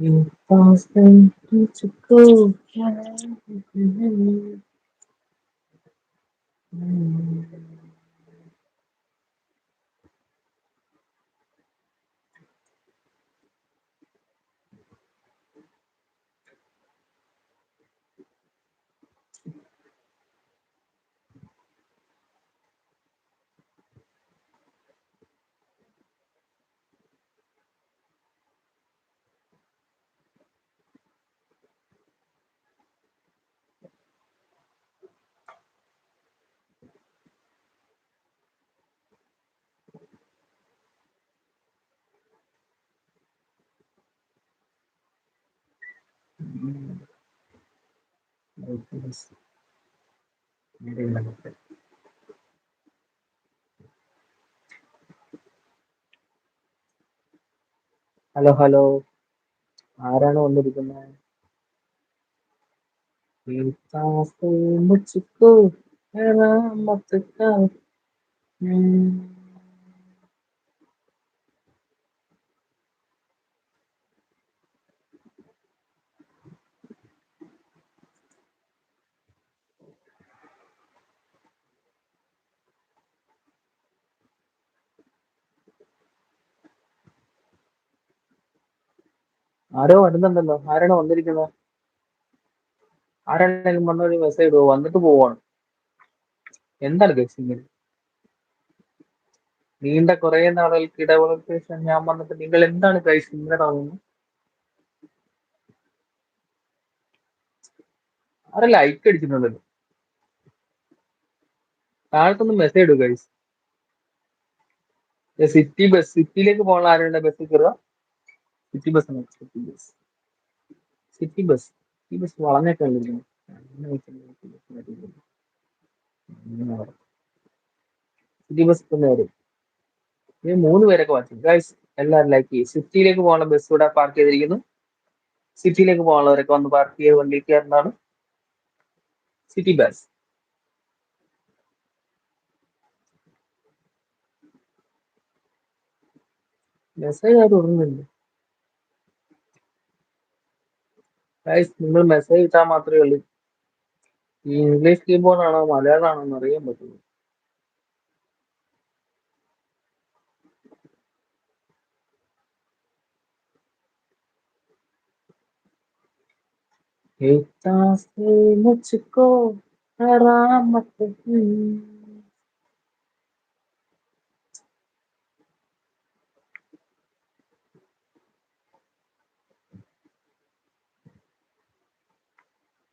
You fast and beautiful. Mm-hmm. Hello hello ആരാണ് വന്നിരിക്കുന്നത്? You pass ആരോ വരുന്നുണ്ടല്ലോ. ആരാണ് വന്നിരിക്കുന്നത്? ആരാണെങ്കിലും വന്നൊരു മെസ്സേജ് ഇടുവോ? വന്നിട്ട് പോവാണ്. എന്താണ് ഗൈസ് ഇങ്ങനെ? നീണ്ട കുറെ നാളുകൾക്ക് ഇടവേളയ്ക്ക് ശേഷം ഞാൻ വന്നിട്ട് നിങ്ങൾ എന്താണ് ഗൈസ് ഇങ്ങനെ ആരെ ലൈക്ക് അടിച്ചിട്ടുണ്ടല്ലോ താഴത്തൊന്ന് മെസ്സേജ് ഇടുക സിറ്റി ബസ് സിറ്റിയിലേക്ക് പോകാനുള്ള ആരുണ്ട് ബസ് കയറുക city bus city bus city bus city bus വളഞ്ഞൊക്കെ city bus ഇപ്പം ഈ മൂന്ന് പേരൊക്കെ വാച്ചിങ് ഗൈസ് എല്ലാവരും ലൈക്ക് ചെയ്യും. സിറ്റിയിലേക്ക് പോകാനുള്ള ബസ് ഇവിടെ പാർക്ക് ചെയ്തിരിക്കുന്നു. സിറ്റിയിലേക്ക് പോകാനുള്ളവരൊക്കെ വന്ന് പാർക്ക് ചെയ്ത് വണ്ടിയിൽ കയറുന്നതാണ് സിറ്റി ബസ് മെസ്സേജ് ആരും ഇടുന്നില്ല ഗൈസ് നിങ്ങൾ മെസ്സേജ് ഇട്ടാൽ മാത്രമേ ഉള്ളൂ ഈ ഇംഗ്ലീഷ് കീബോർഡ് ആണോ മലയാളം ആണോ എന്ന് അറിയാൻ പറ്റുള്ളൂ इतना से मुझको आराम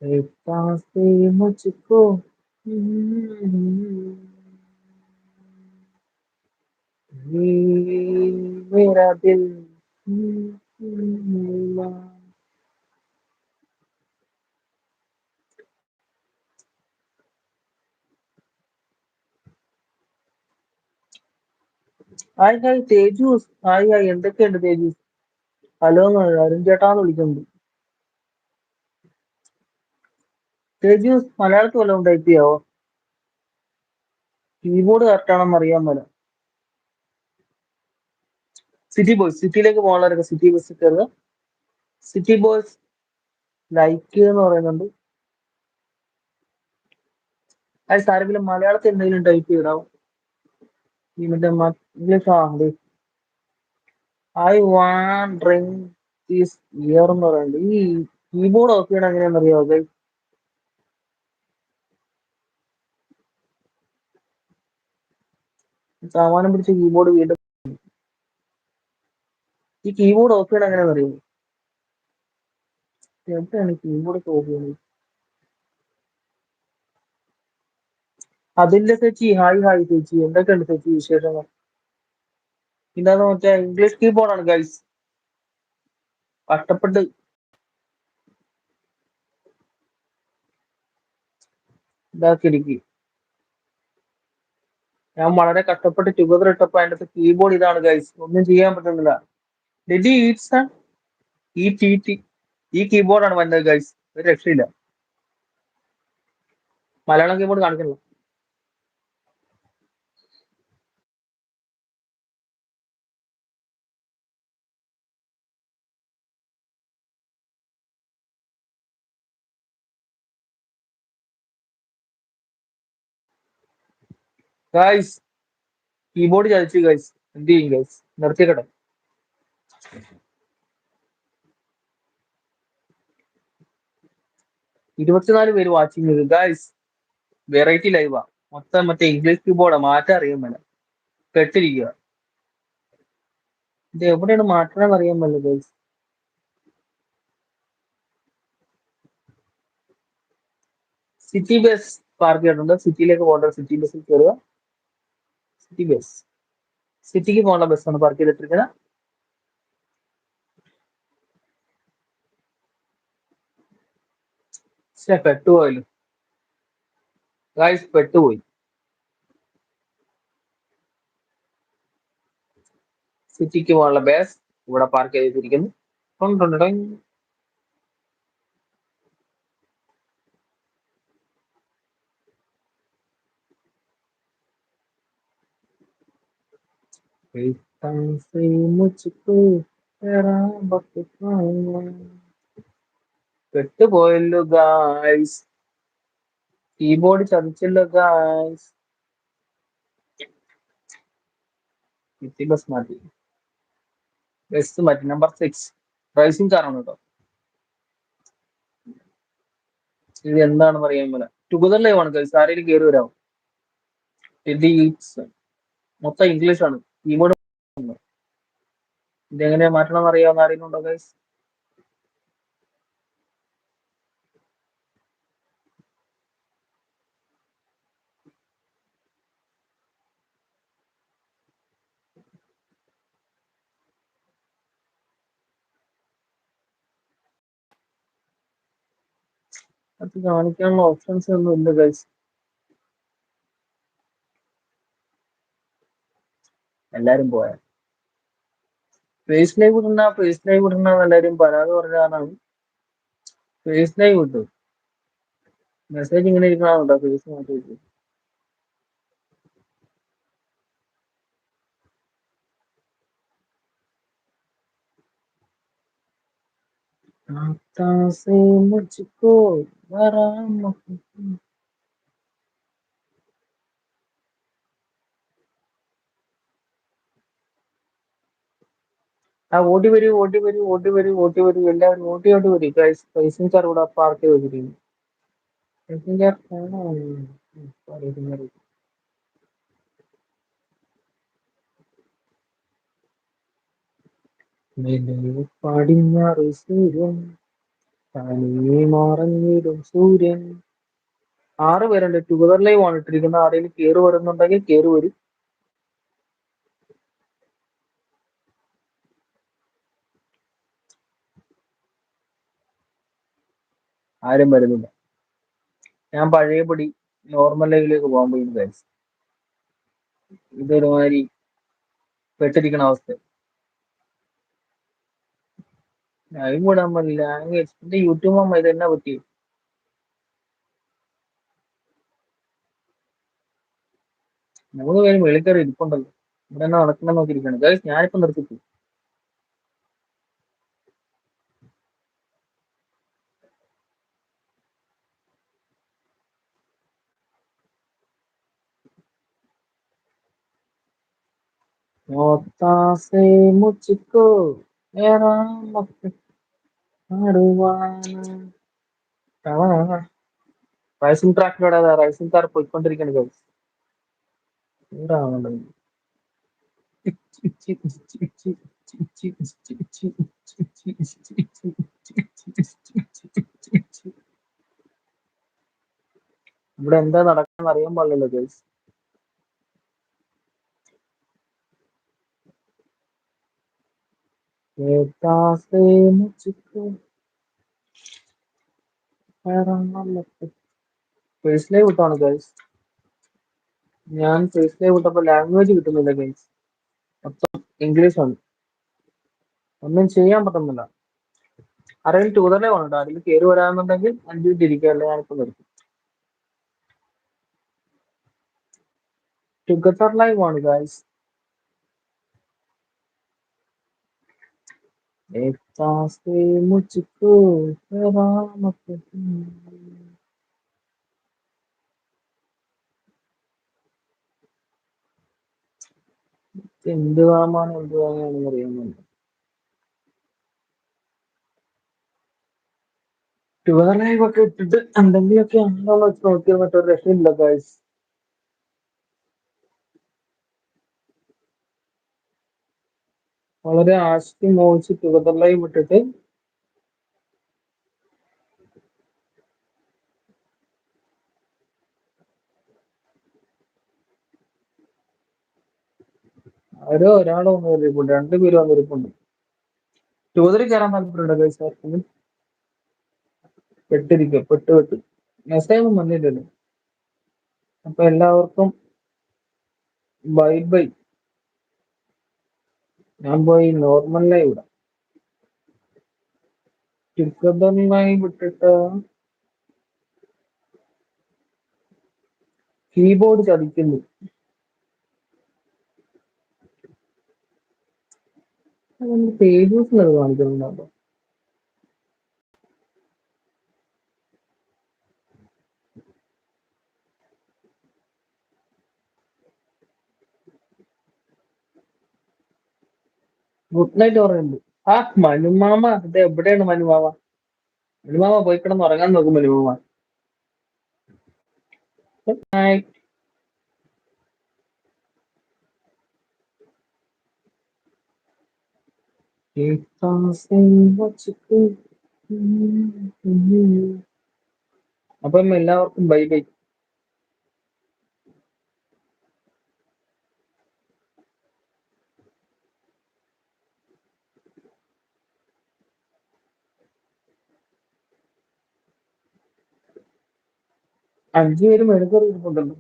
मत इतना से मुझको ये मेरा दिल hi hi Tejus hi hi എന്തൊക്കെയുണ്ട് തേജൂസ് ഹലോ അരുൺ ചേട്ടാന്ന് വിളിക്കുന്നുണ്ട് തേജൂസ് മലയാളത്തിൽ വല്ലതും ടൈപ്പ് ചെയ്യാവോ? കീബോർഡ് കറക്റ്റ് ആണെന്ന് അറിയാൻ പോലെ സിറ്റി ബോയ്സ് സിറ്റിയിലേക്ക് പോകാനുള്ളവരൊക്കെ സിറ്റി ബസ് കയറുക. സിറ്റി ബോയ്സ് ലൈക്ക് എന്ന് പറയുന്നുണ്ട്. അത് സാരമില്ല മലയാളത്തിൽ എന്തെങ്കിലും ടൈപ്പ് ചെയ്താവും? ഇംഗ്ലീഷ് ആ I want drink these year എന്ന് പറയുന്നുണ്ട്. ഈ കീബോർഡ് ഓഫ് ചെയ്യണം എങ്ങനെയാണെന്ന് അറിയാമോ ഗൈസ് സാമാനം പിടിച്ച കീബോർഡ് വീണ്ടും ഈ കീബോർഡ് ഓഫ് ചെയ്യണം അങ്ങനെ അറിയുമോ എവിടെയാണ് കീബോർഡ് ഓഫ് ചെയ്യുന്നത് അതിന്റെ ചേച്ചി ഹായ് ഹായ് ചേച്ചി. എന്തൊക്കെയുണ്ട് ചേച്ചി വിശേഷങ്ങൾ? ഇതാണ് മറ്റേ ഇംഗ്ലീഷ് കീബോർഡാണ് ഗൈസ് കഷ്ടപ്പെട്ട്. ഇതാക്കിയിരിക്കും. ഞാൻ വളരെ കഷ്ടപ്പെട്ട് ടുഗദർ ഇട്ടപ്പോ അതിന്റെ കീബോർഡ് ഇതാണ് ഗൈസ് ഒന്നും ചെയ്യാൻ പറ്റുന്നില്ല. ഡെഡി ഈറ്റ്സ് ഈ ടി ടി ഈ കീബോർഡാണ് വന്നത് ഗൈസ് ഒരു രക്ഷയില്ല. മലയാളം കീബോർഡ് കാണിക്കണില്ല ഗായ്സ് കീബോർഡ് ചതിച്ചു ഗൈസ് എന്ത് ചെയ്യും ഗൈസ് നിർത്തിക്കട്ടെ ഇരുപത്തിനാല് പേര് വാച്ചിങ് ചെയ്തു. ഗൈസ് വെറൈറ്റി ലൈവാ മൊത്തം മറ്റേ ഇംഗ്ലീഷ് കീബോർഡാ മാറ്റാൻ അറിയാൻ മേല. പെട്ടിരിക്കുക. ഇത് എവിടെയാണ് മാറ്റണം അറിയാൻ മേല ഗൈസ് സിറ്റി ബസ് പാർക്ക് ചെയ്തിട്ടുണ്ട്. സിറ്റിയിലേക്ക് പോകേണ്ട സിറ്റി ബസ്സിൽ കയറുക സിറ്റി ബസ് സിറ്റിക്ക് പോകാനുള്ള ബസ്സാണ് പാർക്ക് ചെയ്തിട്ടിരിക്കുന്നത് പക്ഷെ പെട്ടുപോയല്ലോ. ഗായ്സ് പെട്ടുപോയി. സിറ്റിക്ക് പോകാനുള്ള ബസ് ഇവിടെ പാർക്ക് ചെയ്തിരിക്കുന്നു Então sem മുച്ചിട്ടു പെട്ടുപോയല്ലോ ഗായ്സ് കീബോർഡ് ചതിച്ചല്ലോ ഗായ്സ് ബസ് മാറ്റി ബസ് മാറ്റി നമ്പർ സിക്സ് റൈസിംഗ് കാറാണ് കേട്ടോ ഇത് എന്താണെന്ന് അറിയാൻ പോലെ. ടുഗദർ ലൈവ് ആണ് ഗൈസ് ആരെങ്കിലും കയറി വരാമോ മൊത്തം ഇംഗ്ലീഷ് ആണ്. കീബോർഡ് ഇതെങ്ങനെയാ മാറ്റണം അറിയാവുന്ന ഉണ്ടോ ഗൈസ് അത് കാണിക്കാനുള്ള ഓപ്ഷൻസ് ഒന്നും ഇല്ല ഗൈസ് എല്ലാരും പോയ ഫേസ് ലൈവ് ഇടണ്ട ഫേസ് ലൈവ് ഇടണ്ട എല്ലാരും പരാതി പറഞ്ഞാണ് ഫേസ് ലൈവ് ഇട്ടു മെസ്സേജ് ഇങ്ങനെ ഇരിക്കണോ ഫേസ് മാറ്റി വെച്ചു आता से मुझको आराम ആ ഓടി വരൂ ഓടി വരൂ ഓടി വരൂ ഓടി വരൂ. എല്ലാവരും ഓടി ഓടി വരൂ. കാർ ഇവിടെ പാർക്ക് ചെയ്ത് വെച്ചിരിക്കുന്നു. റേസിംഗ് പടിഞ്ഞാറ് സൂര്യൻ തനിയെ മറഞ്ഞിടും സൂര്യൻ. ആറ് പേരുണ്ട്. ടുഗദർ ലൈവ് ആണ് ഇട്ടിരിക്കുന്നത്. ആരെങ്കിലും കയറി വരുന്നുണ്ടെങ്കിൽ കയറി വരും. ആരും വരുന്നില്ല. ഞാൻ പഴയപടി നോർമൽ ലൈവിലേക്ക് പോകാൻ പോയി ഗൈസ് ഇതൊരുമാതിരി പെട്ടിരിക്കണ അവസ്ഥ. ലൈവ് വിടാൻ പറ്റില്ല. എന്റെ യൂട്യൂബ് അമ്മ ഇത് എന്നാ പറ്റി മൂന്ന് പേരും വെളിക്കറി ഇരിപ്പുണ്ടല്ലോ. ഇവിടെ എന്നാ നടക്കണം നോക്കിയിരിക്കണം ഞാനിപ്പോ നിർത്തിച്ചു ഒത്താസെ മുച്ചിക്കോ ഏറാ റൈസിംഗ് ട്രാക്കിലൂടെ റൈസിംഗ് കാർ പോയിക്കൊണ്ടിരിക്കണ ഇവിടെ എന്താ നടക്കാൻ അറിയാൻ പാടില്ലല്ലോ ഗൈസ് പ്രേമിച്ചിട്ട് ഫേസ് ലൈവ് ഇട്ടാണ് ഗൈസ് ഞാൻ ഫേസ് ലൈവ് ഇട്ടപ്പോൾ ലാംഗ്വേജ് കിട്ടുന്നില്ല ഗൈസ് മൊത്തം ഇംഗ്ലീഷ് ആണ്. ഒന്നും ചെയ്യാൻ പറ്റുന്നില്ല. ആരെങ്കിലും ട്യൂതർ ലൈവ് അതിൽ കയറി വരാമെന്നുണ്ടെങ്കിൽ അഞ്ചു മിനിറ്റ് ഇരിക്കുക അല്ലെങ്കിൽ നിർത്തും. ടുഗദർ ലൈവ് ആണ് ഗൈസ് एकता से मुझको तेरा मत എന്ത് വാമാണ് എന്ത് വാങ്ങാണെന്ന് അറിയാമെന്നുണ്ട് ടുവർ ലൈവ് ഒക്കെ ഇട്ടിട്ട് എന്തെങ്കിലുമൊക്കെ ഉണ്ടോ വെച്ച് നോക്കിയാൽ മറ്റൊരു രക്ഷയില്ല ഗൈസ് വളരെ ആശിക്ക് മോഹിച്ച് തുകതള്ളയും ഇട്ടിട്ട് ആരോ ഒന്ന് വന്നിരിപ്പുണ്ട് രണ്ടുപേരും വന്നിരിപ്പുണ്ട്. ടൂതറി കയറാൻ താല്പര്യമുണ്ടോ ഗൈസ് ആർക്കെങ്കിലും? പെട്ടിരിക്കുക പെട്ട് പെട്ട്. മെസ്സേജ് വന്നില്ലല്ലോ. അപ്പൊ എല്ലാവർക്കും ബൈ ബൈ ഞാൻ പോയി നോർമൽ വിടാം. ഇടാം വിട്ടിട്ട് കീബോർഡ് ചതിക്കുന്നു. പേജസ് കാണിക്കുന്നുണ്ടോ? ഗുഡ് നൈറ്റ് പറയുന്നുണ്ട് ആ മനുമാമ ഇത് എവിടെയാണ് മനുമാമ? മനുമാമ പോയി കിടന്ന് ഉറങ്ങാൻ നോക്കും മനുമാമ. ഗുഡ് നൈറ്റ് അപ്പം എല്ലാവർക്കും ബൈ ബൈ അഞ്ചു പേര് മെഴുകറി ഇരിപ്പുണ്ടല്ലോ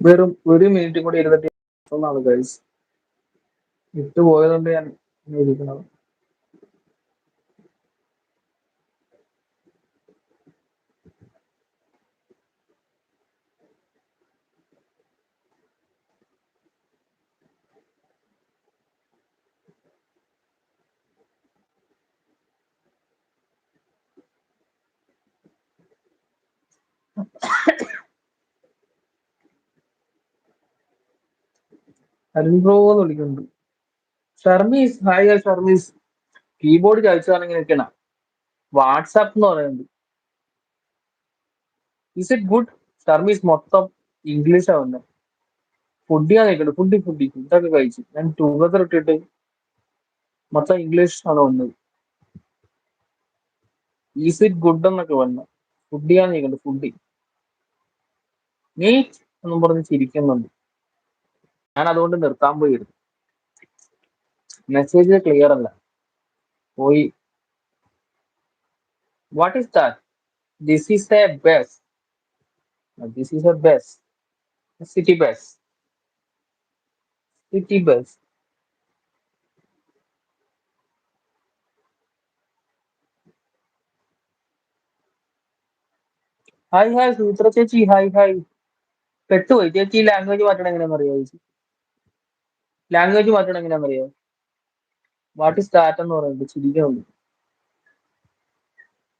വെറും ഒരു മിനിറ്റും കൂടി ഇരുന്നിട്ട് ഗൈസ് ഇട്ട് പോയതുകൊണ്ട് ഞാൻ ഇരിക്കുന്നത്. അരുൺ ബ്രോ എന്ന് വിളിക്കുന്നുണ്ട്. ഷർമീസ് ഹായ് ഷർമീസ്. കീബോർഡ് കഴിച്ചാണെങ്കിൽ നിൽക്കണം വാട്സാപ്പ് എന്ന് പറയുന്നത്. ഇസ് ഇറ്റ് ഗുഡ് ഷർമീസ് മൊത്തം ഇംഗ്ലീഷ് ആവുന്നത് ഫുഡിയാ നിൽക്കുന്നത് ഫുഡി ഫുഡി ഫുഡൊക്കെ കഴിച്ചു. ഞാൻ ടുഗദർ ഇട്ടിട്ട് മൊത്തം ഇംഗ്ലീഷ് ആണ് വന്നത്. ഈസ് ഇറ്റ് ഗുഡ് എന്നൊക്കെ വന്നു. ഫുഡിയാ നിൽക്കുന്നത് ഫുഡി നീറ്റ് എന്നും പറഞ്ഞ് ചിരിക്കുന്നുണ്ട്. ഞാൻ അതുകൊണ്ട് നിർത്താൻ പോയിരുന്നു മെസ്സേജ് ക്ലിയർ അല്ല. പോയി. What is that this is a bus this is a bus city bus city bus hi hi Suthra ചേച്ചി. ഹായ് ഹായ് പെട്ടുപോയി. ചേച്ചി ലാംഗ്വേജ് മാറ്റണം എങ്ങനെയാണെന്ന് അറിയാമോ ചേച്ചി? ലാംഗ്വേജ് മാറ്റണം എങ്ങനെയാണെന്ന് അറിയാമോ വാട്ട് ഇസ് ദാറ്റ് എന്ന് പറയുന്നത്? ചിരിക്കുന്നുണ്ട്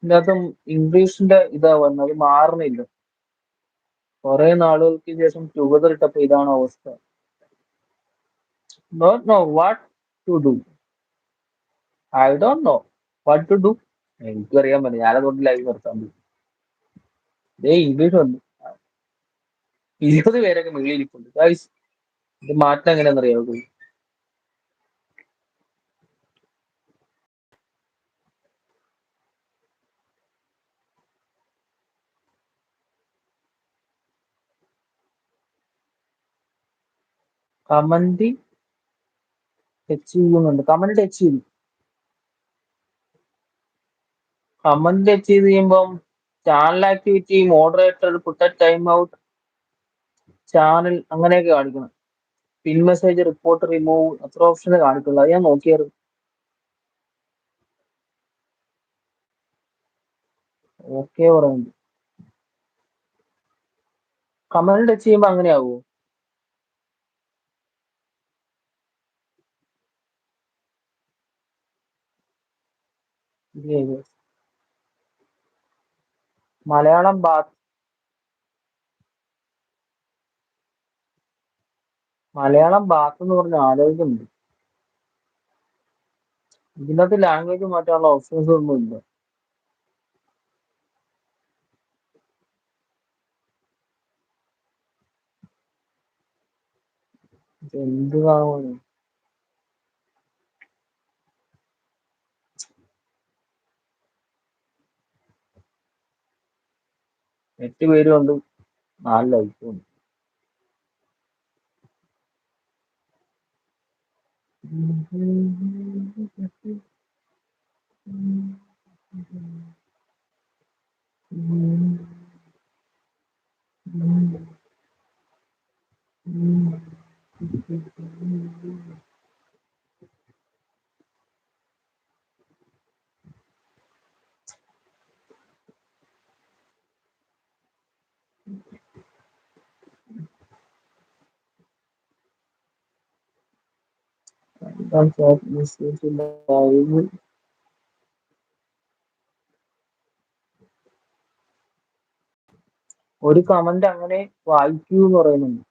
ഇതിനകത്ത് ഇംഗ്ലീഷിന്റെ ഇതാ വന്നത് അത് മാറണില്ല കുറെ നാളുകൾക്ക് ശേഷം ടുഗദർ ഇട്ടപ്പോ ഇതാണ് അവസ്ഥ. Not know what to do I don't know what to do എനിക്കറിയാൻ പറ്റില്ല. ഞാനതുകൊണ്ട് ലൈവ് നിർത്താൻ ദേ ഇംഗ്ലീഷ് വന്നു. ഇരുപത് പേരൊക്കെ മുകളിൽ ഇരിപ്പുണ്ട് ഇത് മാറ്റം എങ്ങനെയാണെന്ന് കമന്റ് ടച്ച് ചെയ്യുന്നുണ്ട്. കമന്റ് ടച്ച് ചെയ്തു കമന്റ് ടച്ച് ചെയ്ത് കഴിയുമ്പം ചാനൽ ആക്ടിവിറ്റി മോഡറേറ്റർ പുട്ട ടൈം ഔട്ട് ചാനൽ അങ്ങനെയൊക്കെ കാണിക്കണം. പിൻ മെസ്സേജ് റിപ്പോർട്ട് റിമൂവ് അത്ര ഓപ്ഷനെ കാണിക്കുള്ളൂ. അത് ഞാൻ നോക്കിയായിരുന്നു ഓക്കെ പറയുന്നുണ്ട് കമന്റ് ടച്ച് ചെയ്യുമ്പോ അങ്ങനെ മലയാളം ബാത്ത് മലയാളം ബാത്ത് എന്ന് പറഞ്ഞ ആലോചിക്കുന്നുണ്ട്. ഇതിനകത്ത് ലാംഗ്വേജ് മാറ്റാനുള്ള ഓപ്ഷൻസ് ഒന്നും ഇല്ല എന്തുവാണ് എട്ട് പേരും ഉണ്ട് നാല് ലൈക്കും ഉണ്ട്. രണ്ടാം ചാറ്റ് മെസ്സേജ് ലൈവ് ഒരു കമന്റ് അങ്ങനെ വായിക്കൂ എന്ന് പറയുന്നുണ്ട്.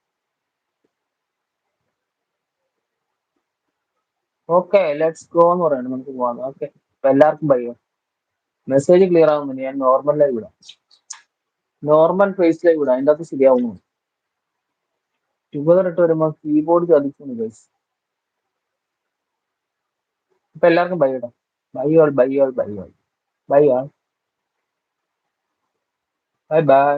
ഓക്കെ ലെറ്റ്സ് ഗോ എന്ന് പറയുന്നത് നമുക്ക് പോവാം. ഓക്കെ എല്ലാവർക്കും ബയ്യോ മെസ്സേജ് ക്ലിയർ ആവുന്നുണ്ട് ഞാൻ നോർമൽ ലൈവ് വിടാം. നോർമൽ ഫേസ് ലൈവ് വിടാം. അതിന്റെ അകത്ത് ശരിയാവുന്നു. ടുഗദർ ഇട്ട് വരുമ്പോൾ കീബോർഡ് ചതിക്കുന്നു ഗൈസ് ഇപ്പൊ എല്ലാവർക്കും ബൈ ഇടാം. Bye all bye all bye all bye all bye bye